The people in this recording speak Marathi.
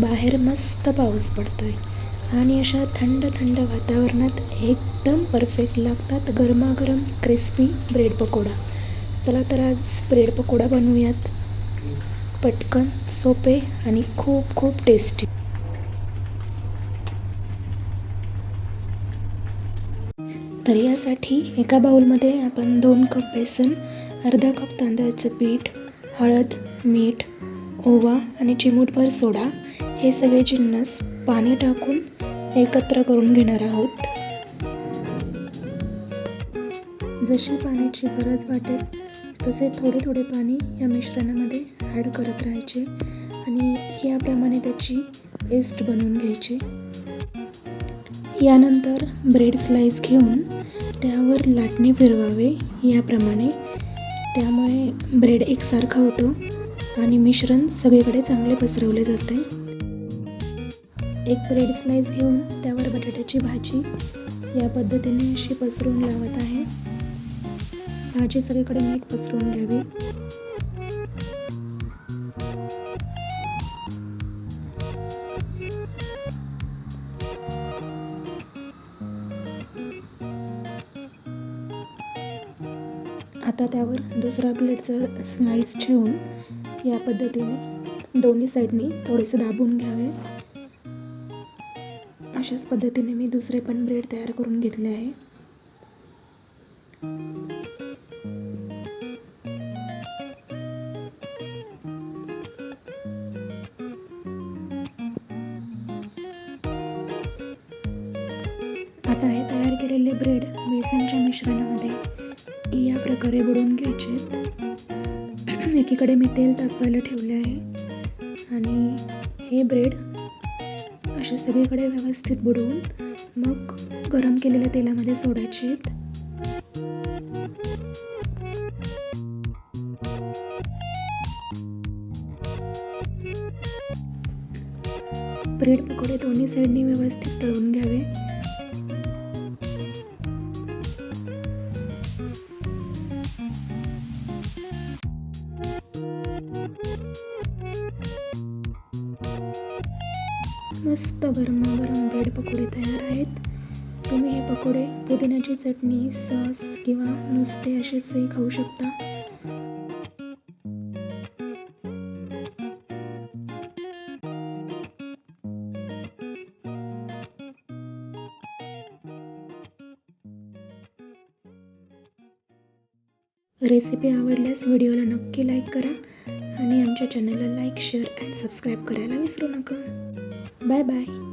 बाहेर मस्त पाऊस पडतोय. आणि अशा थंड थंड वातावरणात एकदम परफेक्ट लागतात गरमागरम क्रिस्पी ब्रेड पकोडा. चला तर आज ब्रेड पकोडा बनवूयात. पटकन सोपे आणि खूप खूप टेस्टी तर यासाठी एका बाउलमध्ये आपण दोन कप बेसन अर्धा कप तांदळाचं पीठ हळद मीठ ओवा आणि चिमूटभर सोडा. हे सगळे जिन्नस पाणी टाकून एकत्र करून घेणार आहोत. जशी पाण्याची गरज वाटेल तसे थोडे थोडे पाणी या मिश्रणामध्ये ॲड करत राहायचे आणि याप्रमाणे त्याची पेस्ट बनवून घ्यायची. यानंतर ब्रेड स्लाइस घेऊन त्यावर लाटणे फिरवावे याप्रमाणे. त्यामुळे ब्रेड एकसारखा होतो आणि मिश्रण सगळीकडे चांगले पसरवले जाते. एक ब्रेड स्लाईस घेऊन त्यावर बटाट्याची भाजी या पद्धतीने अशी पसरून लावत आहे. भाजी सगळीकडे नीट पसरून घ्यावी. आता त्यावर दुसरा प्लेटचा स्लाईस ठेवून या पद्धतीने दोन्ही साईडनी थोडेसे दाबून घ्यावे. अशाच पद्धतीने मी दुसरे पण ब्रेड तयार करून घेतले आहे. आता हे तयार केलेले ब्रेड बेसनच्या मिश्रणामध्ये या प्रकारे बुडवून घ्यायचे एकीकडे मी तेल तापवायला ठेवले आहे. आणि हे ब्रेड असे सगळीकडे व्यवस्थित बुडवून मग गरम केलेल्या तेलामध्ये सोडायचे आहेत. ब्रेड पकोडे दोन्ही साईडनी व्यवस्थित तळून घ्यावे. मस्त गरमागरम ब्रेड पकोडे तयार आहेत. तुम्ही हे पकोडे पुदिन्याची चटणी सॉस किंवा नुसते असेचही खाऊ शकता. रेसिपी आवडल्यास व्हिडिओला नक्की लाईक करा आणि आमच्या चॅनलला लाईक शेअर अँड सबस्क्राईब करायला विसरू नका. Bye bye.